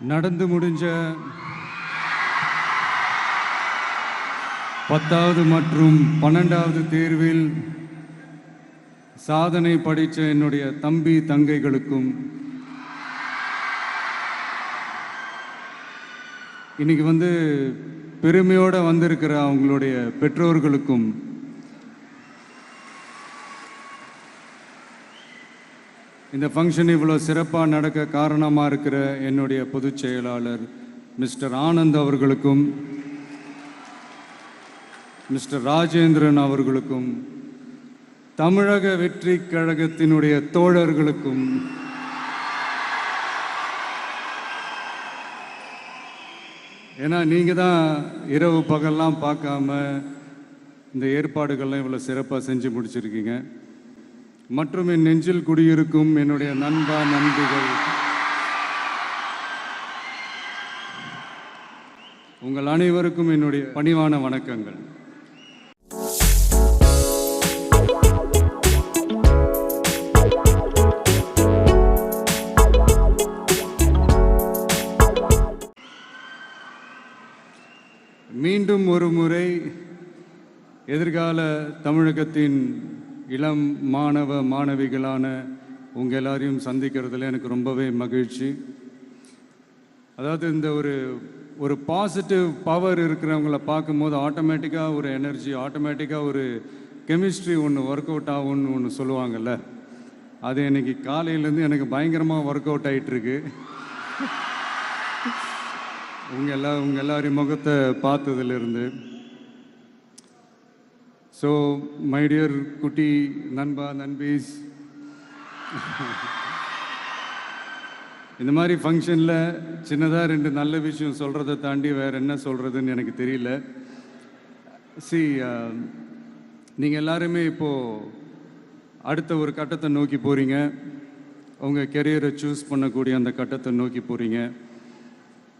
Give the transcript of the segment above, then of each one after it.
நடந்து முடிஞ்ச பத்தாவது மற்றும் பன்னெண்டாவது தேர்வில் சாதனை படித்த என்னுடைய தம்பி தங்கைகளுக்கும் இன்னைக்கு வந்து பெருமையோடு வந்திருக்கிற அவங்களுடைய பெற்றோர்களுக்கும் இந்த ஃபங்க்ஷன் இவ்வளோ சிறப்பாக நடக்க காரணமாக இருக்கிற என்னுடைய பொதுச் செயலாளர் மிஸ்டர் ஆனந்த் அவர்களுக்கும் மிஸ்டர் ராஜேந்திரன் அவர்களுக்கும் தமிழக வெற்றி கழகத்தினுடைய தோழர்களுக்கும் ஏன்னா நீங்கள் தான் இரவு பகல்லாம் பார்க்காம இந்த ஏற்பாடுகள்லாம் இவ்வளோ சிறப்பாக செஞ்சு முடிச்சிருக்கீங்க. மற்றும் என் நெஞ்சில் குடியிருக்கும் என்னுடைய நண்பா நண்பிகள். உங்கள் அனைவருக்கும் என்னுடைய பணிவான வணக்கங்கள். மீண்டும் ஒரு முறை எதிர்கால தமிழகத்தின் இளம் மாணவ மாணவிகளான உங்கள் எல்லாரையும் சந்திக்கிறதுல எனக்கு ரொம்பவே மகிழ்ச்சி. அதாவது இந்த ஒரு ஒரு பாசிட்டிவ் பவர் இருக்கிறவங்கள பார்க்கும்போது ஆட்டோமேட்டிக்காக ஒரு எனர்ஜி ஆட்டோமேட்டிக்காக ஒரு கெமிஸ்ட்ரி ஒன்று ஒர்க் அவுட் ஆகும்னு ஒன்று சொல்லுவாங்கல்ல. அது இன்னைக்கு காலையிலேருந்து எனக்கு பயங்கரமாக ஒர்க் அவுட் ஆகிட்டுருக்கு உங்கள் எல்லா உங்கள் எல்லாரையும் முகத்தை பார்த்ததுலேருந்து. ஸோ மை டியர் குட்டி நண்பா நண்பீஸ் இந்த மாதிரி ஃபங்க்ஷனில் சின்னதாக ரெண்டு நல்ல விஷயம் சொல்கிறத தாண்டி வேறு என்ன சொல்கிறதுன்னு எனக்கு தெரியல. சி um, நீங்கள் எல்லாருமே இப்போது அடுத்த ஒரு கட்டத்தை நோக்கி போகிறீங்க உங்கள் கெரியரை சூஸ் பண்ணக்கூடிய அந்த கட்டத்தை நோக்கி போகிறீங்க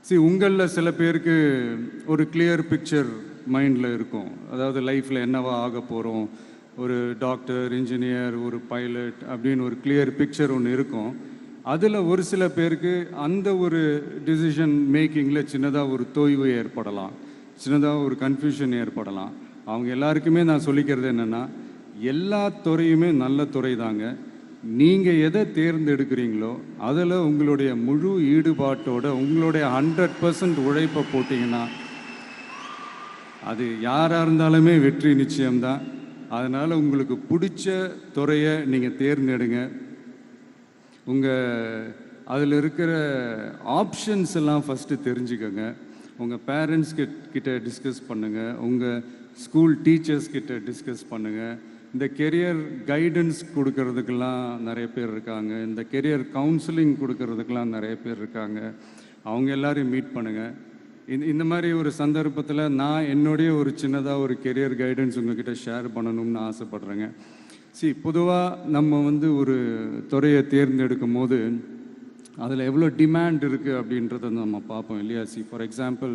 சி உங்களில் சில பேருக்கு ஒரு கிளியர் பிக்சர் மைண்டில் இருக்கும். அதாவது லைஃப்பில் என்னவா ஆக போகிறோம் ஒரு டாக்டர் இன்ஜினியர் ஒரு பைலட் அப்படின்னு ஒரு கிளியர் பிக்சர் ஒன்று இருக்கும். அதில் ஒரு சில பேருக்கு அந்த ஒரு டிசிஷன் மேக்கிங்கில் சின்னதாக ஒரு தொய்வு ஏற்படலாம். சின்னதாக ஒரு கன்ஃபியூஷன் ஏற்படலாம். அவங்க எல்லாருக்குமே நான் சொல்லிக்கிறது என்னென்னா எல்லா துறையுமே நல்ல துறை தாங்க. நீங்கள் எதை தேர்ந்தெடுக்கிறீங்களோ அதில் உங்களுடைய முழு ஈடுபாட்டோட உங்களுடைய ஹண்ட்ரட் பர்சன்ட் உழைப்பை போட்டிங்கன்னா அது யாராக இருந்தாலுமே வெற்றி நிச்சயம்தான். அதனால் உங்களுக்கு பிடிச்ச துறையை நீங்கள் தேர்ந்தெடுங்க. உங்கள் அதில் இருக்கிற ஆப்ஷன்ஸ் எல்லாம் ஃபஸ்ட்டு தெரிஞ்சுக்கோங்க. உங்கள் பேரண்ட்ஸ் கிட்ட டிஸ்கஸ் பண்ணுங்கள் உங்கள் ஸ்கூல் டீச்சர்ஸ் கிட்ட டிஸ்கஸ் பண்ணுங்கள் இந்த கெரியர் கைடன்ஸ் கொடுக்கறதுக்கெல்லாம் நிறைய பேர் இருக்காங்க. இந்த கெரியர் கவுன்சிலிங் கொடுக்கறதுக்கெல்லாம் நிறைய பேர் இருக்காங்க. அவங்க எல்லாரையும் மீட் பண்ணுங்கள் இந்த இந்த மாதிரி ஒரு சந்தர்ப்பத்தில் நான் என்னுடைய ஒரு சின்னதாக ஒரு கெரியர் கைடன்ஸ் உங்ககிட்ட ஷேர் பண்ணணும்னு ஆசைப்பட்றேங்க. சி பொதுவாக நம்ம வந்து ஒரு துறையை தேர்ந்தெடுக்கும் போது அதில் எவ்வளோ டிமாண்ட் இருக்குது அப்படின்றத நம்ம பார்ப்போம் இல்லையா? சி ஃபார் எக்ஸாம்பிள்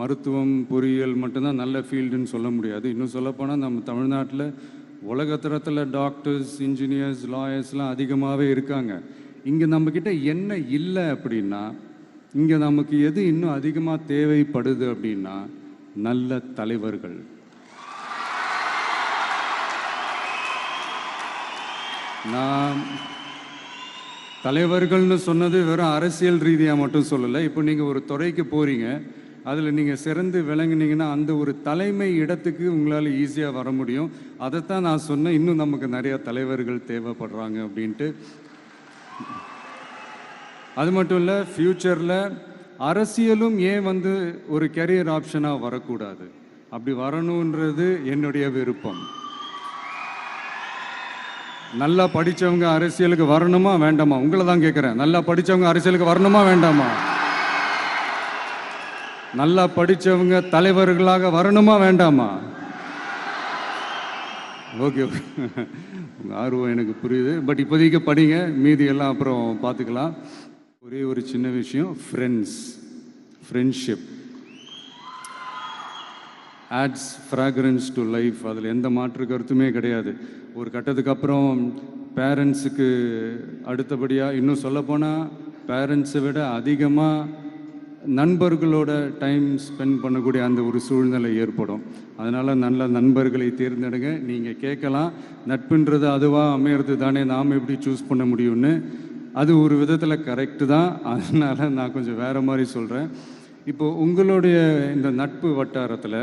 மருத்துவம் பொறியியல் மட்டும்தான் நல்ல ஃபீல்டுன்னு சொல்ல முடியாது. இன்னும் சொல்லப்போனால் நம்ம தமிழ்நாட்டில் உலகத்தரத்தில் டாக்டர்ஸ் இன்ஜினியர்ஸ் லாயர்ஸ்லாம் அதிகமாகவே இருக்காங்க. இங்கே நம்மக்கிட்ட என்ன இல்லை அப்படின்னா இங்கே நமக்கு எது இன்னும் அதிகமாக தேவைப்படுது அப்படின்னா நல்ல தலைவர்கள். நான் தலைவர்கள்னு சொன்னது வெறும் அரசியல் ரீதியாக மட்டும் சொல்லலை. இப்போ நீங்கள் ஒரு துறைக்கு போகிறீங்க அதில் நீங்கள் சிறந்து விளங்குனீங்கன்னா அந்த ஒரு தலைமை இடத்துக்கு உங்களால் ஈஸியாக வர முடியும். அதைத்தான் நான் சொன்னேன் இன்னும் நமக்கு நிறையா தலைவர்கள் தேவைப்படுறாங்க அப்படின்ட்டு. அது மட்டும் இல்லை ஃப்யூச்சரில் அரசியலும் ஏன் வந்து ஒரு கெரியர் ஆப்ஷனாக வரக்கூடாது? அப்படி வரணுன்றது என்னுடைய விருப்பம். நல்லா படித்தவங்க அரசியலுக்கு வரணுமா வேண்டாமா? உங்களை தான் கேட்குறேன் நல்லா படித்தவங்க அரசியலுக்கு வரணுமா வேண்டாமா? நல்லா படித்தவங்க தலைவர்களாக வரணுமா வேண்டாமா? ஓகே உங்கள் ஆர்வம் எனக்கு புரியுது. பட் இப்போதைக்கு படிங்க. மீதி எல்லாம் அப்புறம் பார்த்துக்கலாம். ஒரே ஒரு சின்ன விஷயம் friends friendship adds fragrance to life அதில் எந்த மாற்று கருத்துமே கிடையாது. ஒரு கட்டத்துக்கு அப்புறம் பேரண்ட்ஸுக்கு அடுத்தபடியாக இன்னும் சொல்லப்போனால் பேரண்ட்ஸை விட அதிகமாக நண்பர்களோட டைம் ஸ்பெண்ட் பண்ணக்கூடிய அந்த ஒரு சூழ்நிலை ஏற்படும். அதனால் நல்ல நண்பர்களை தேர்ந்தெடுங்க. நீங்கள் கேட்கலாம். நட்புன்றது அதுவாக அமையிறது தானே நாம் எப்படி சூஸ் பண்ண முடியும்னு. அது ஒரு விதத்தில் கரெக்டு தான். அதனால் நான் கொஞ்சம் வேறு மாதிரி சொல்கிறேன் இப்போ உங்களுடைய இந்த நட்பு வட்டாரத்தில்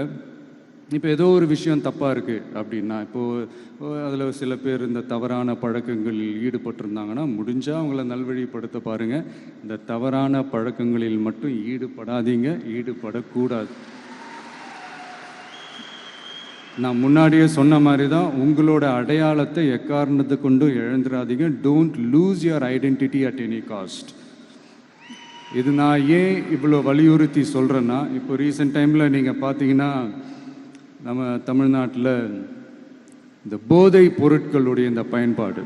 இப்போ ஏதோ ஒரு விஷயம் தப்பாக இருக்குது அப்படின்னா இப்போது அதில் சில பேர் இந்த தவறான பழக்கங்களில் ஈடுபட்டிருந்தாங்கன்னா முடிஞ்சால் அவங்கள நல்வழிப்படுத்த பாருங்கள் இந்த தவறான பழக்கங்களில் மட்டும் ஈடுபடாதீங்க. ஈடுபடக்கூடாது. நான் முன்னாடியே சொன்ன மாதிரி தான் உங்களோட அடையாளத்தை எக்காரணத்தை கொண்டு இழந்துடாதீங்க don't lose your identity at any cost இது நான் ஏன் இவ்வளோ வலியுறுத்தி சொல்கிறேன்னா இப்போ ரீசெண்ட் டைமில் நீங்கள் பார்த்தீங்கன்னா நம்ம தமிழ்நாட்டில் இந்த போதை பொருட்களுடைய இந்த பயன்பாடு.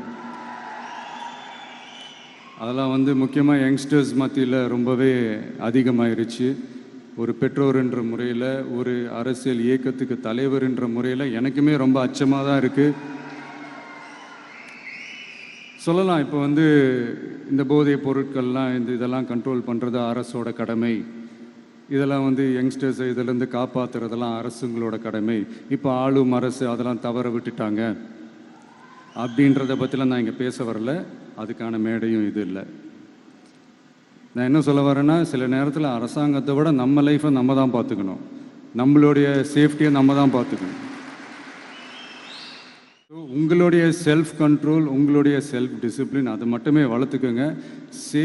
அதெல்லாம் வந்து முக்கியமாக யங்ஸ்டர்ஸ் மத்தியில் ரொம்பவே அதிகமாயிருச்சு. ஒரு பெற்றோர் என்ற முறையில் ஒரு அரசியல் இயக்கத்துக்கு தலைவர் என்ற முறையில் எனக்குமே ரொம்ப அச்சமாக தான் இருக்குது சொல்லலாம் இப்போ வந்து இந்த போதைப் பொருட்கள்லாம் இந்த இதெல்லாம் கண்ட்ரோல் பண்ணுறது அரசோட கடமை. இதெல்லாம் வந்து யங்ஸ்டர்ஸை இதிலேருந்து காப்பாற்றுறதெல்லாம் அரசுங்களோட கடமை. இப்போ ஆளும் அரசு அதெல்லாம் தவற விட்டுட்டாங்க. அப்படின்றத பற்றிலாம் நான் இங்கே பேச வரல. அதுக்கான மேடையும் இது இல்லை. நான் என்ன சொல்ல வரேன்னா சில நேரத்தில் அரசாங்கத்தை விட நம்ம லைஃப்பை நம்ம தான் பார்த்துக்கணும். நம்மளுடைய சேஃப்டியை நம்ம தான் பார்த்துக்கணும். உங்களுடைய செல்ஃப் கண்ட்ரோல் உங்களுடைய செல்ஃப் டிசிப்ளின் அதை மட்டுமே வளர்த்துக்கோங்க. Say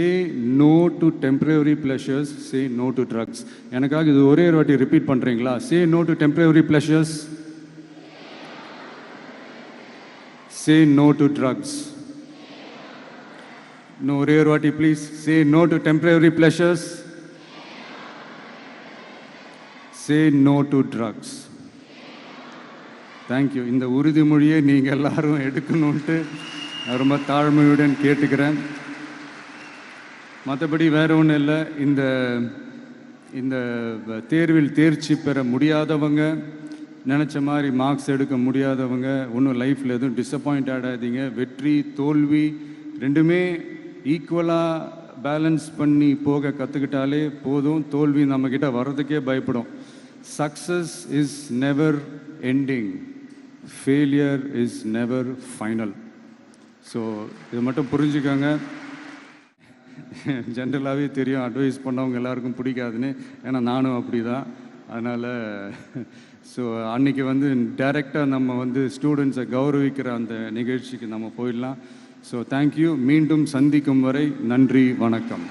no to temporary pleasures say no to drugs எனக்காக இது ஒரே ஒரு வாட்டி ரிப்பீட் பண்ணுறீங்களா say no to temporary pleasures say no to drugs இன்னும் ஒரே ஒரு வாட்டி please say no to temporary pleasures say no to drugs thank you இந்த உறுதிமொழியை நீங்கள் எல்லாரும் எடுக்கணுன்ட்டு நான் ரொம்ப தாழ்மையுடன் கேட்டுக்கிறேன். மற்றபடி வேற ஒன்றும் இல்லை. இந்த இந்த தேர்வில் தேர்ச்சி பெற முடியாதவங்க நினச்ச மாதிரி மார்க்ஸ் எடுக்க முடியாதவங்க ஒன்றும் லைஃப்பில் எதுவும் டிசப்பாயிண்ட் ஆடாதீங்க வெற்றி தோல்வி ரெண்டுமே ஈக்குவலாக பேலன்ஸ் பண்ணி போக கற்றுக்கிட்டாலே போதும். தோல்வி நம்மக்கிட்ட வர்றதுக்கே பயப்படும். Success is never ending failure is never final so இது மட்டும் புரிஞ்சுக்கோங்க. ஜென்ரலாகவே தெரியும். அட்வைஸ் பண்ணவங்க எல்லாருக்கும் பிடிக்காதுன்னு. ஏன்னா நானும் அப்படி தான் அதனால் ஸோ அன்னைக்கு வந்து டைரெக்டாக நம்ம வந்து ஸ்டூடெண்ட்ஸை கௌரவிக்கிற அந்த நிகழ்ச்சிக்கு நம்ம போயிடலாம். ஸோ தேங்க்யூ மீண்டும் சந்திக்கும் வரை நன்றி வணக்கம்.